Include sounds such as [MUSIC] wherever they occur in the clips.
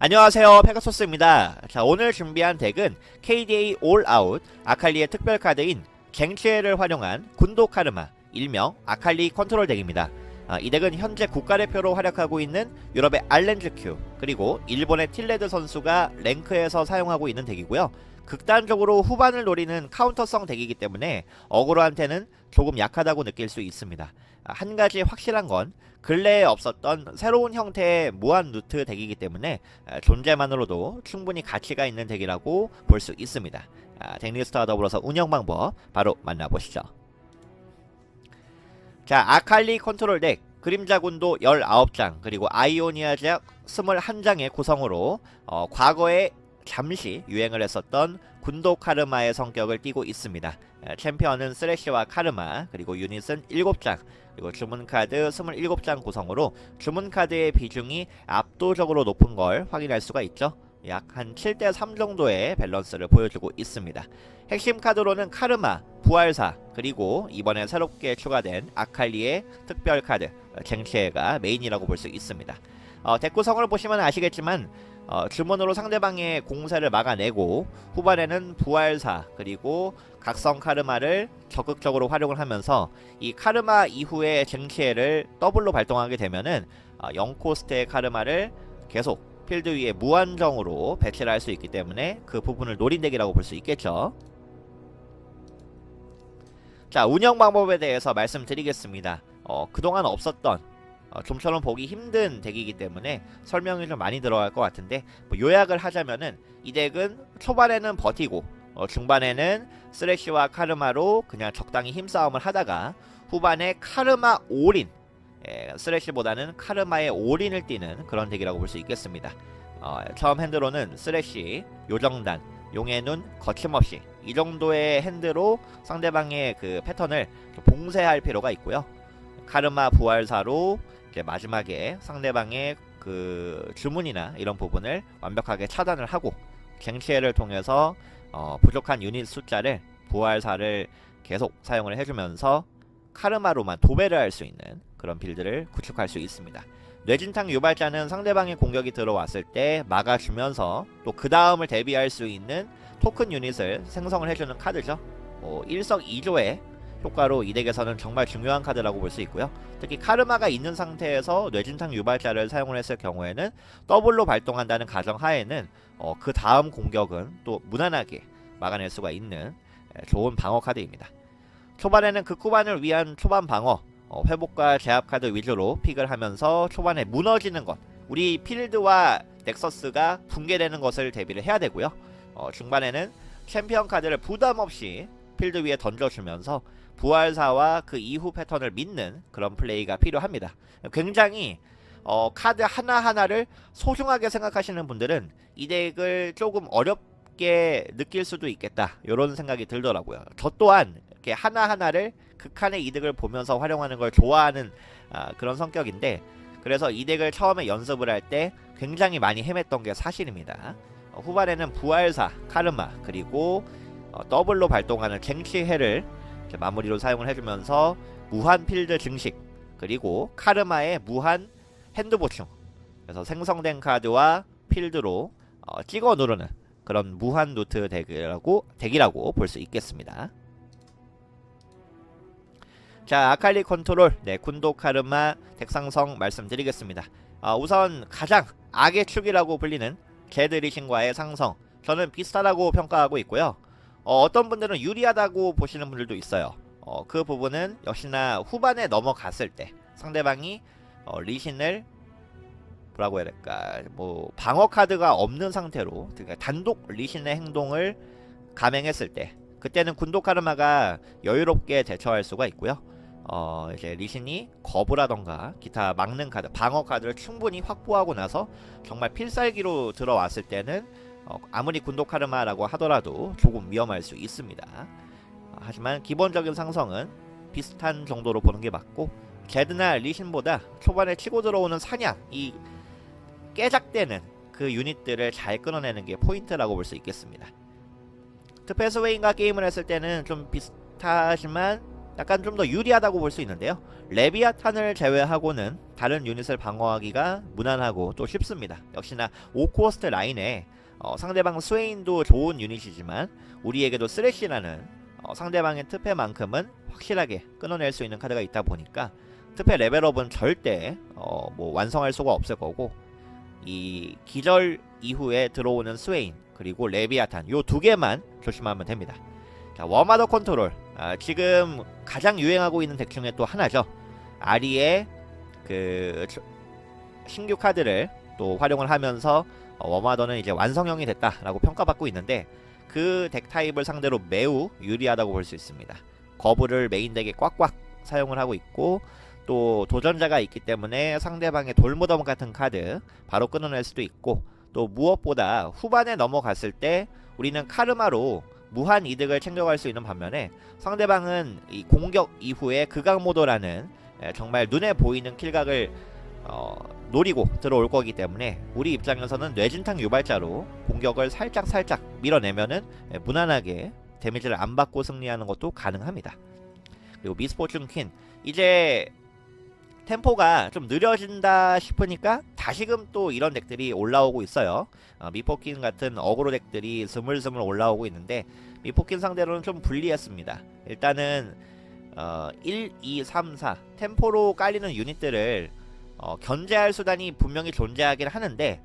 안녕하세요 페가소스입니다. 자 오늘 준비한 덱은 KDA 올아웃 아칼리의 특별 카드인 갱체를 활용한 군도 카르마 일명 아칼리 컨트롤 덱입니다. 아, 이 덱은 현재 국가대표로 활약하고 있는 유럽의 알렌즈 큐 그리고 일본의 틸레드 선수가 랭크에서 사용하고 있는 덱이고요 극단적으로 후반을 노리는 카운터성 덱이기 때문에 어그로한테는 조금 약하다고 느낄 수 있습니다 아, 한 가지 확실한 건 근래에 없었던 새로운 형태의 무한 루트 덱이기 때문에 아, 존재만으로도 충분히 가치가 있는 덱이라고 볼 수 있습니다. 아, 덱리스트와 더불어서 운영 방법 바로 만나보시죠. 자, 아칼리 컨트롤 덱 그림자 군도 19장 그리고 아이오니아 제약 21장의 구성으로 어, 과거에 잠시 유행을 했었던 군도 카르마의 성격을 띠고 있습니다. 아, 챔피언은 쓰레쉬와 카르마 그리고 유닛은 7장 그리고 주문 카드 27장 구성으로 주문 카드의 비중이 압도적으로 높은 걸 확인할 수가 있죠. 약한 7대 3 정도의 밸런스를 보여주고 있습니다. 핵심 카드로는 카르마, 부활사, 그리고 이번에 새롭게 추가된 아칼리의 특별 카드 쟁체가 메인이라고 볼 수 있습니다. 어, 덱 구성을 보시면 아시겠지만 어, 주문으로 상대방의 공세를 막아내고 후반에는 부활사 그리고 각성 카르마를 적극적으로 활용을 하면서 이 카르마 이후에 쟁체를 더블로 발동하게 되면은 어, 0코스트의 카르마를 계속 필드 위에 무한정으로 배치를 할 수 있기 때문에 그 부분을 노린 덱이라고 볼 수 있겠죠. 자 운영 방법에 대해서 말씀드리겠습니다. 어, 그동안 없었던 어, 좀처럼 보기 힘든 덱이기 때문에 설명이 좀 많이 들어갈 것 같은데 뭐 요약을 하자면은 이 덱은 초반에는 버티고 어, 중반에는 쓰레쉬와 카르마로 그냥 적당히 힘싸움을 하다가 후반에 카르마 올인 예, 쓰레쉬보다는 카르마의 올인을 띠는 그런 덱이라고 볼 수 있겠습니다. 어, 처음 핸드로는 쓰레쉬, 요정단, 용의 눈, 거침없이 이 정도의 핸드로 상대방의 그 패턴을 좀 봉쇄할 필요가 있고요. 카르마 부활사로 마지막에 상대방의 그 주문이나 이런 부분을 완벽하게 차단을 하고 갱체를 통해서 어, 부족한 유닛 숫자를 부활사를 계속 사용을 해주면서 카르마로만 도배를 할 수 있는 그런 빌드를 구축할 수 있습니다. 뇌진탕 유발자는 상대방의 공격이 들어왔을 때 막아주면서 또 그 다음을 대비할 수 있는 토큰 유닛을 생성을 해주는 카드죠. 뭐 일석이조의 효과로 이 덱에서는 정말 중요한 카드라고 볼 수 있고요. 특히 카르마가 있는 상태에서 뇌진탕 유발자를 사용을 했을 경우에는 더블로 발동한다는 가정 하에는 어, 그 다음 공격은 또 무난하게 막아낼 수가 있는 에, 좋은 방어 카드입니다. 초반에는 극후반을 위한 초반 방어 어, 회복과 제압 카드 위주로 픽을 하면서 초반에 무너지는 것 우리 필드와 넥서스가 붕괴되는 것을 대비를 해야 되고요. 어, 중반에는 챔피언 카드를 부담 없이 필드 위에 던져주면서 부활사와 그 이후 패턴을 믿는 그런 플레이가 필요합니다. 굉장히 어, 카드 하나하나를 소중하게 생각하시는 분들은 이 덱을 조금 어렵게 느낄 수도 있겠다. 이런 생각이 들더라고요. 저 또한 이렇게 하나하나를 극한의 이득을 보면서 활용하는 걸 좋아하는 아, 그런 성격인데 그래서 이 덱을 처음에 연습을 할 때 굉장히 많이 헤맸던 게 사실입니다. 어, 후반에는 부활사, 카르마 그리고 어, 더블로 발동하는 이렇게 마무리로 사용을 해주면서 무한 필드 증식 그리고 카르마의 무한 핸드 보충 그래서 생성된 카드와 필드로 어, 찍어 누르는 그런 무한 노트 덱이라고 덱이라고 볼 수 있겠습니다. 자 아칼리 컨트롤 네 군도 카르마 덱상성 말씀드리겠습니다. 어, 우선 가장 악의 축이라고 불리는 게드리신과의 상성 저는 비슷하다고 평가하고 있고요. 어, 어떤 분들은 유리하다고 보시는 분들도 있어요. 어, 그 부분은 역시나 후반에 넘어갔을 때 상대방이 어, 리신을 뭐라고 해야 될까 뭐 방어 카드가 없는 상태로 그러니까 단독 리신의 행동을 감행했을 때 그때는 군도 카르마가 여유롭게 대처할 수가 있고요. 어 이제 리신이 거부라던가 기타 막는 카드 방어 카드를 충분히 확보하고 나서 정말 필살기로 들어왔을 때는 어, 아무리 군도 카르마라고 하더라도 조금 위험할 수 있습니다. 어, 하지만 기본적인 상성은 비슷한 정도로 보는 게 맞고 제드나 리신보다 초반에 치고 들어오는 사냥 이 깨작대는 그 유닛들을 잘 끊어내는 게 포인트라고 볼 수 있겠습니다. 트페스웨인과 게임을 했을 때는 좀 비슷하지만 약간 좀 더 유리하다고 볼 수 있는데요. 레비아탄을 제외하고는 다른 유닛을 방어하기가 무난하고 또 쉽습니다. 역시나 오코스트 라인에 어, 상대방 스웨인도 좋은 유닛이지만 우리에게도 쓰레쉬라는 어, 상대방의 특패만큼은 확실하게 끊어낼 수 있는 카드가 있다 보니까 특패 레벨업은 절대 어, 뭐 완성할 수가 없을 거고 이 기절 이후에 들어오는 스웨인 그리고 레비아탄 요 두 개만 조심하면 됩니다. 자 워마더 컨트롤 아, 지금 가장 유행하고 있는 덱 중에 또 하나죠. 아리의 그 저- 신규 카드를 또 활용을 하면서 어, 워마더는 이제 완성형이 됐다라고 평가받고 있는데 그 덱 타입을 상대로 매우 유리하다고 볼 수 있습니다. 거부를 메인 덱에 꽉꽉 사용을 하고 있고 또 도전자가 있기 때문에 상대방의 돌무덤 같은 카드 바로 끊어낼 수도 있고 또 무엇보다 후반에 넘어갔을 때 우리는 카르마로 무한 이득을 챙겨갈 수 있는 반면에 상대방은 이 공격 이후에 극악모도라는 예, 정말 눈에 보이는 킬각을 어, 노리고 들어올 거기 때문에 우리 입장에서는 뇌진탕 유발자로 공격을 살짝 살짝 밀어내면은 예, 무난하게 데미지를 안 받고 승리하는 것도 가능합니다. 그리고 미스포춘 퀸 이제 템포가 좀 느려진다 싶으니까 다시금 또 이런 덱들이 올라오고 있어요. 어, 미포킨 같은 어그로 덱들이 스물스물 올라오고 있는데 미포킨 상대로는 좀 불리했습니다. 일단은 어, 1, 2, 3, 4 템포로 깔리는 유닛들을 어, 견제할 수단이 분명히 존재하긴 하는데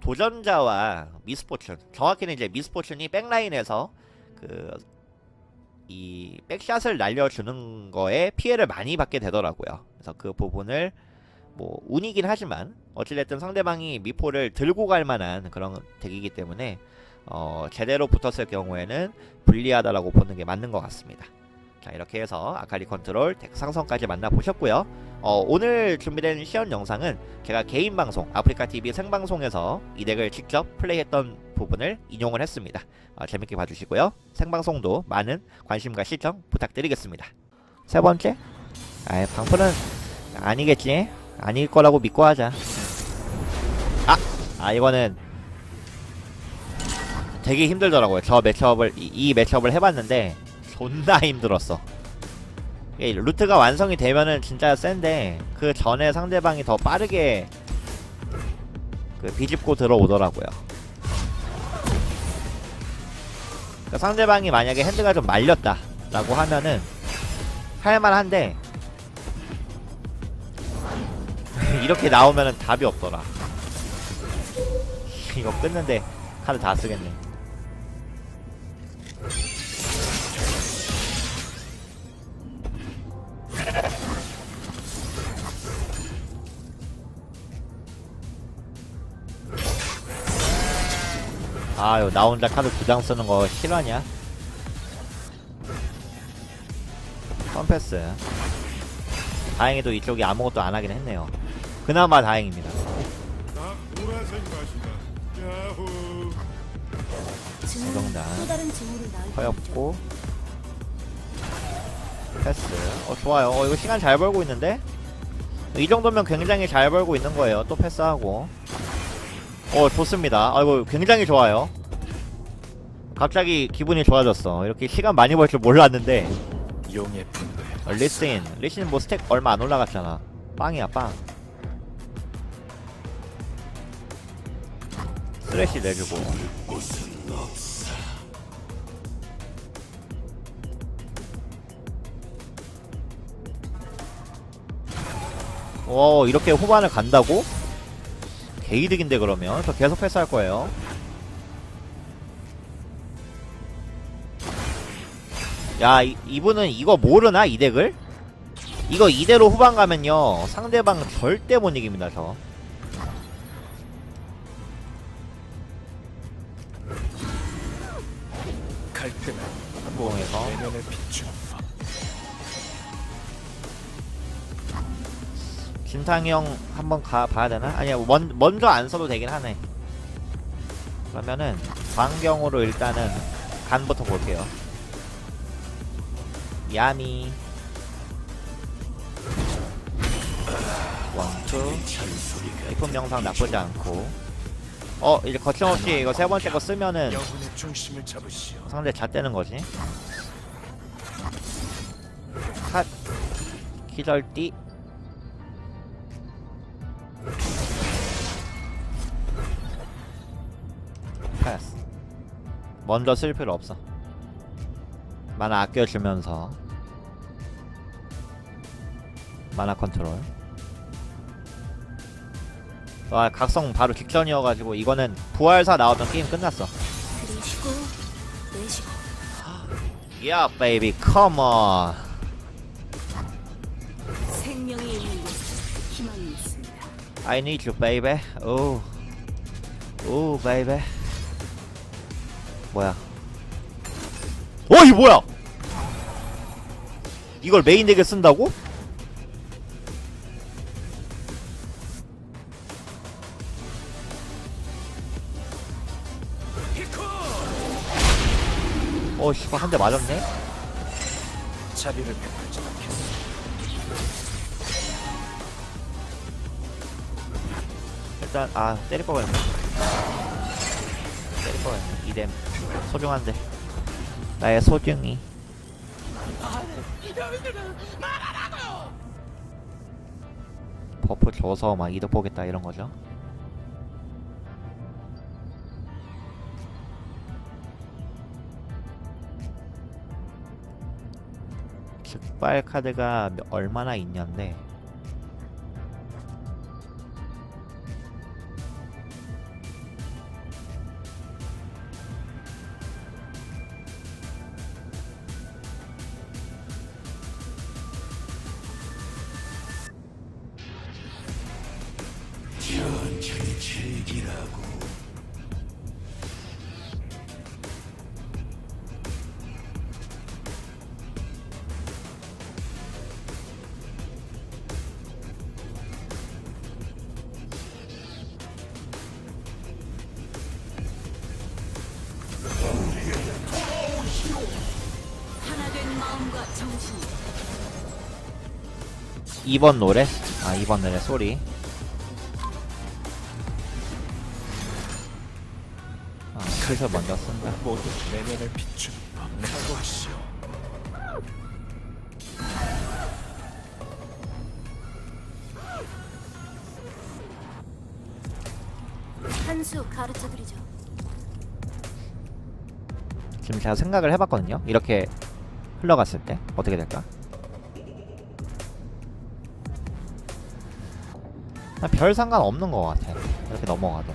도전자와 미스포춘 정확히는 이제 미스포춘이 백라인에서 그 이 백샷을 날려주는 거에 피해를 많이 받게 되더라고요. 그래서 그 부분을 뭐 운이긴 하지만 어찌됐든 상대방이 미포를 들고 갈 만한 그런 덱이기 때문에 어, 제대로 붙었을 경우에는 불리하다라고 보는 게 맞는 것 같습니다. 자 이렇게 해서 아칼리 컨트롤 덱 상성까지 만나보셨고요. 어, 오늘 준비된 시연 영상은 제가 개인 방송 아프리카 TV 생방송에서 이 덱을 직접 플레이했던 부분을 인용을 했습니다. 어, 재밌게 봐주시고요. 생방송도 많은 관심과 시청 부탁드리겠습니다. 세 번째, 아 방풀은 아니겠지. 아닐 거라고 믿고 하자. 아, 아 이거는 되게 힘들더라고요. 저 매첩을 이, 이 매첩을 해봤는데 존나 힘들었어. 루트가 완성이 되면은 진짜 센데 그 전에 상대방이 더 빠르게 그 비집고 들어오더라고요. 그러니까 상대방이 만약에 핸드가 좀 말렸다 라고 하면은 할만한데 [LAUGHS] 이렇게 나오면은 답이 없더라. [LAUGHS] 이거 끊는데 카드 다 쓰겠네. 아유 나 혼자 카드 두 장 쓰는 거 실화냐? 펀패스. 다행히도 이쪽이 아무것도 안 하긴 했네요. 그나마 다행입니다. 낳을 허였고. 패스. 어 좋아요. 어 이거 시간 잘 벌고 있는데? 이 정도면 굉장히 잘 벌고 있는 거예요. 또 패스하고 어 좋습니다. 아이고 굉장히 좋아요. 갑자기 기분이 좋아졌어. 이렇게 시간 많이 벌 줄 몰랐는데. 용의 분배. 어, 리신 리신 뭐 스택 얼마 안 올라갔잖아. 빵이야 빵. 쓰레쉬 내주고. 오 이렇게 후반을 간다고? 개이득인데 그러면 저 계속 패스할 거예요 야 이, 이분은 이거 모르나 이 덱을? 이거 이대로 후반 가면요 상대방 절대 못 이깁니다 저 진탕이 형 한번 가 봐야 되나? 아니야 먼, 먼저 안 써도 되긴 하네. 그러면은 광경으로 일단은 간부터 볼게요. 야미. 원투. 이품 영상 나쁘지 않고. 어 이제 거침없이 이거 세 번째 거 쓰면은. 상대 잣대는 거지. 카, 기절띠 먼저 쓸 필요 없어. 만화 아껴주면서. 만화 컨트롤. 와 각성 바로 직전이어가지고 이거는 부활사 나오면 게임 끝났어. 야 베이비 컴온 생명이 있는 곳에 희망이 있습니다. I need you baby. 오 오, baby 뭐야 어, 이 뭐야 이걸 메인 덱에 쓴다고? 어, 씨발 한 대 맞았네. 자비를 베풀지 않겠소. 일단 아 때릴 거 같네. 때릴 거 같네. 이뎀 소중한데. 나의 소중이. 버프 줘서 막 이득 보겠다 이런 거죠. 즉발 카드가 몇- 얼마나 있냐인데 2번 노래? 아 2번 노래 소리 아 슬슬 먼저 쓴다 모두 내면을 비추는 법. 각오하시오. 한수 가르쳐 드리죠. 지금 제가 생각을 해봤거든요 이렇게 흘러갔을 때 어떻게 될까? 별 상관 없는 것 같아. 이렇게 넘어가도.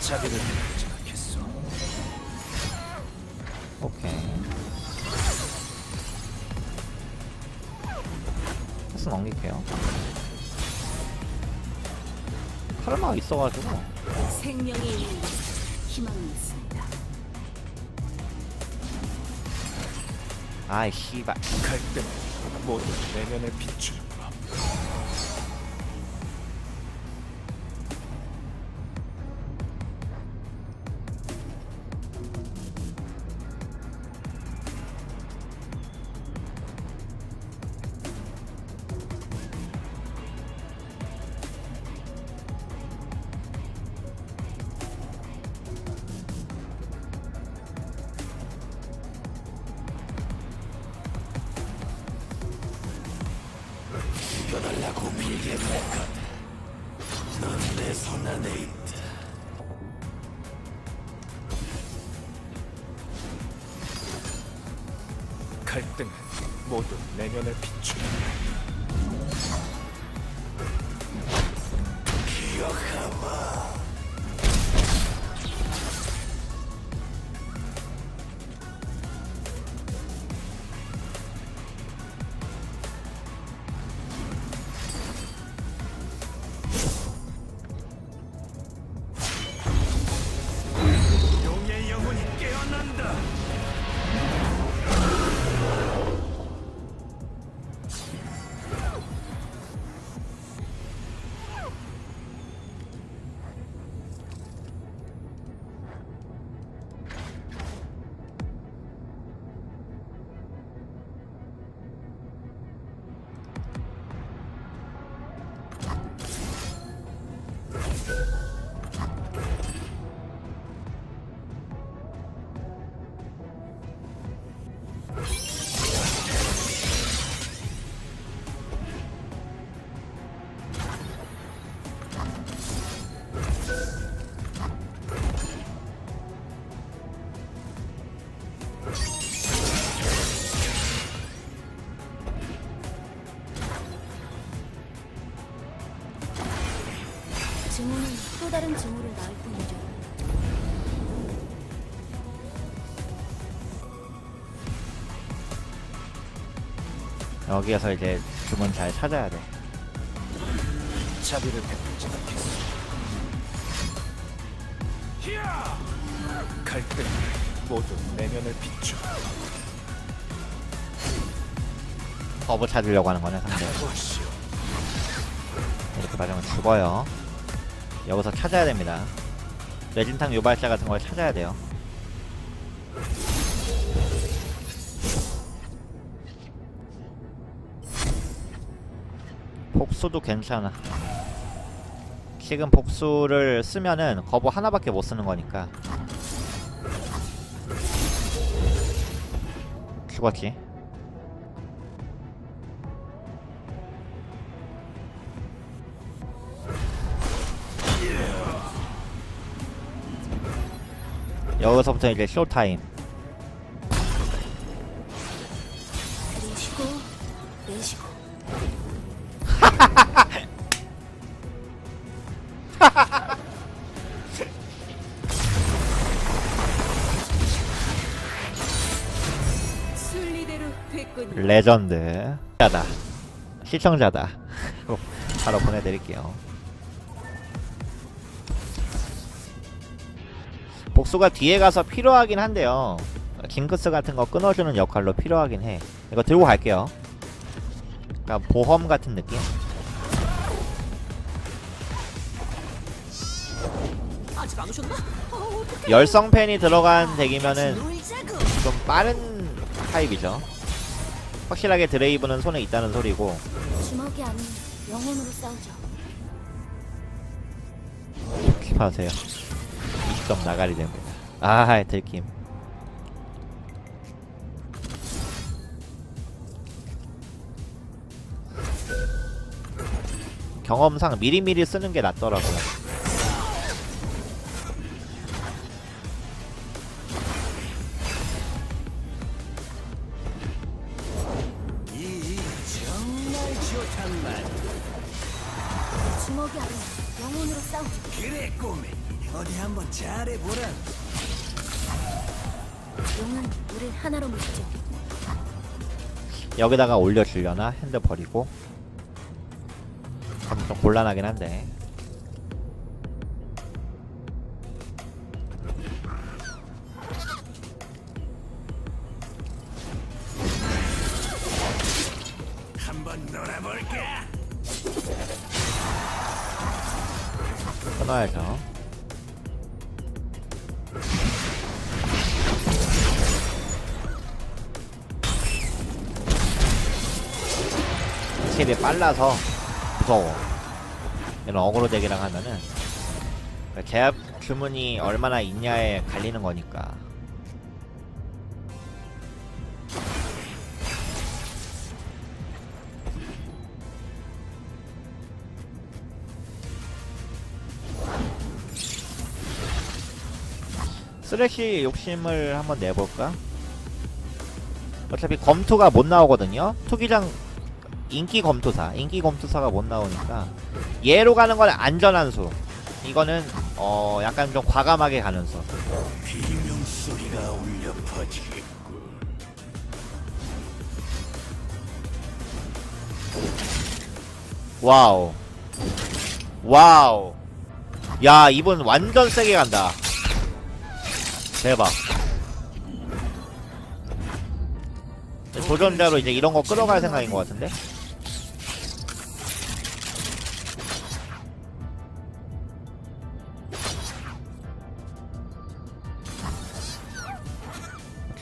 자비를 있어가지고 생명이 있는 희망이 있습니다. 아이 씨발 갈등 모두 내면을 비추는 여기에서 이제 주문 잘 찾아야 돼. 자비를 베풀지 않겠소. 갈등 모두 내면을 비추. 버브 찾으려고 하는 거네 상대. 이렇게 맞으면 죽어요. 여기서 찾아야 됩니다. 뇌진탕 유발자 같은 걸 찾아야 돼요. 복수도 괜찮아. 지금 복수를 쓰면은 거부 하나밖에 못 쓰는 거니까. 죽었지. 여기서부터 이제 쇼타임. 레전드. 자다. 시청자다. [LAUGHS] 바로 보내드릴게요. 복수가 뒤에 가서 필요하긴 한데요. 징크스 같은 거 끊어주는 역할로 필요하긴 해. 이거 들고 갈게요. 그러니까 보험 같은 느낌? 어떡해. 열성 팬이 들어간 덱이면은 놀자고. 좀 빠른 타입이죠. 확실하게 드레이브는 손에 있다는 소리고 주먹이 아닌 영혼으로 싸우죠. 킵하세요. 20점 나가리 됩니다. 아, 들킴. 경험상 미리미리 쓰는 게 낫더라고요. 여기다가 올려주려나? 핸드 버리고. 그럼 좀 곤란하긴 한데. 끊어야죠. 확실히 빨라서 무서워. 이런 어그로 덱이랑 하면은 그러니까 제압 주문이 얼마나 있냐에 갈리는 거니까. 쓰레쉬 욕심을 한번 내볼까? 어차피 검투가 못 나오거든요. 투기장 인기 검투사, 인기 검투사가 못 나오니까 얘로 가는 건 안전한 수. 이거는 어 약간 좀 과감하게 가는 수. 와우. 와우. 야 이분 완전 세게 간다. 대박. 도전자로 이제 이런 거 끌어갈 생각인 것 같은데?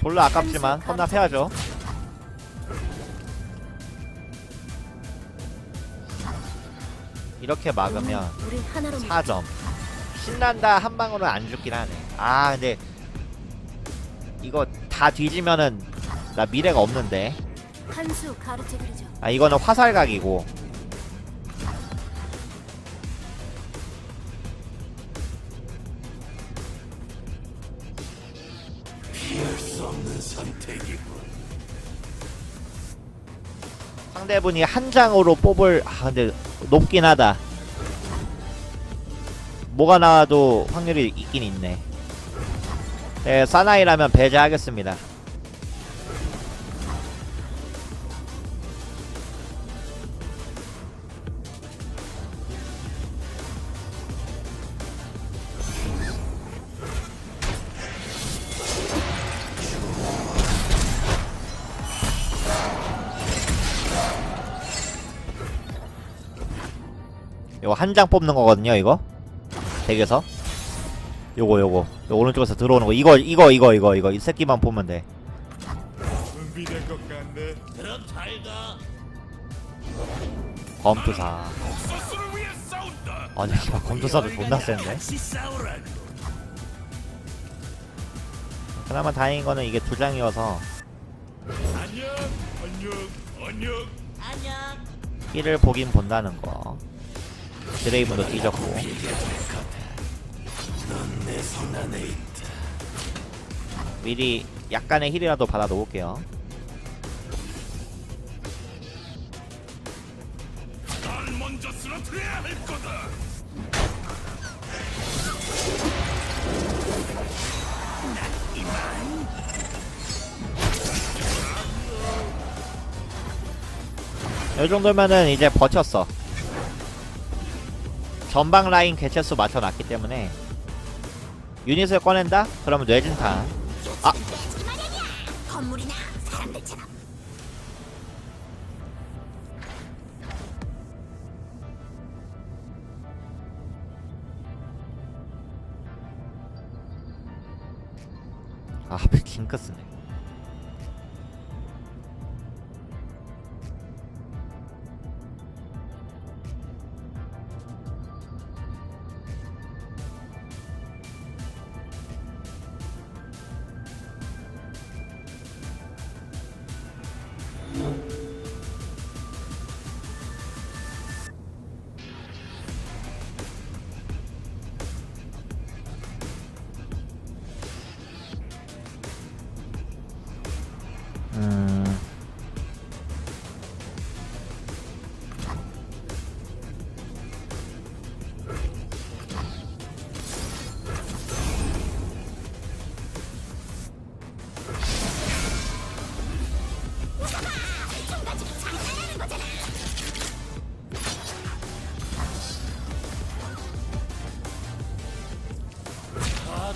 졸라 아깝지만 헌납해야죠. 이렇게 막으면 용은 우릴 하나로 묶죠. 4점. 신난다 한 방으로 안 죽긴 하네. 아 근데 이거 다 뒤지면은 나 미래가 없는데. 아 이거는 화살각이고. 상대분이 한 장으로 뽑을 아 근데 높긴 하다. 뭐가 나와도 확률이 있긴 있네. 네, 사나이라면 배제하겠습니다. 이거 한 장 뽑는 거거든요, 이거. 덱에서. 요거 요거. 요 오른쪽에서 들어오는 거. 이거 이거 이거 이거 이거 이 새끼만 보면 돼. 준비된 것 같네. 그럼 잘 가. 검투사. 소스를 위해 싸운다. 아니, 씨발, 검투사도 존나 센데. 같이 싸우라고. 그나마 다행인 거는 이게 두 장이어서 안녕. 안녕. 안녕. 안녕. 힐을 보긴 본다는 거. 드레이브도 뒤졌고. 미리 약간의 힐이라도 받아 놓을게요. 이 정도면은 이제 버텼어. 전방 라인 개체수 맞춰놨기 때문에 유닛을 꺼낸다? 그러면 뇌진탄. 아!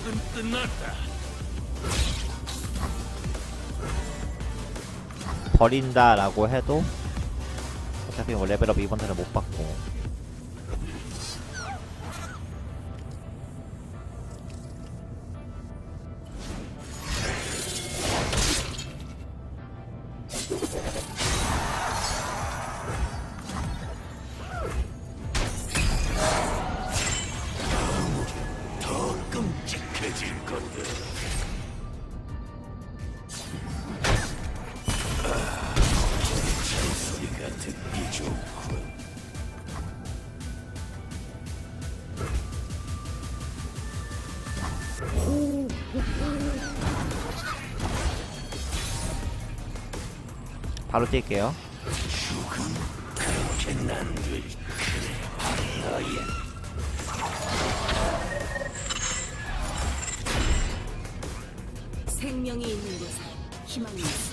파악은 끝났다. 버린다라고 해도 어차피 뭐 레벨업 이번 턴에 못 받고 바로 뛸게요. 생명이 있는 곳에 희망이 있습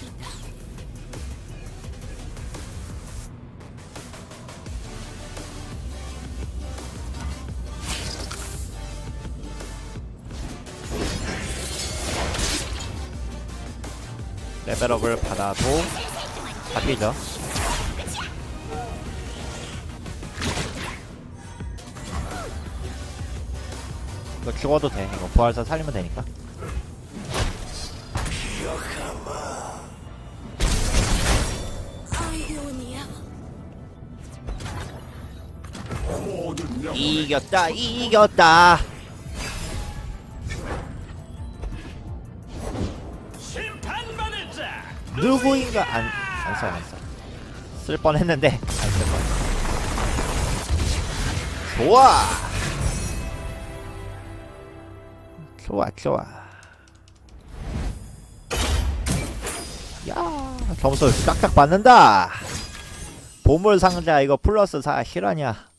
레벨업을 받아도 잡히죠. 이거 죽어도 돼. 이거 부활사 살리면 되니까. 이겼다, 이겼다. 누구인가 안, 안 써, 안 써. 쓸 뻔했는데 안 쓸 뻔. 좋아. 좋아, 좋아. 야, 점수 쫙쫙 받는다. 보물 상자 이거 플러스 4 실화냐?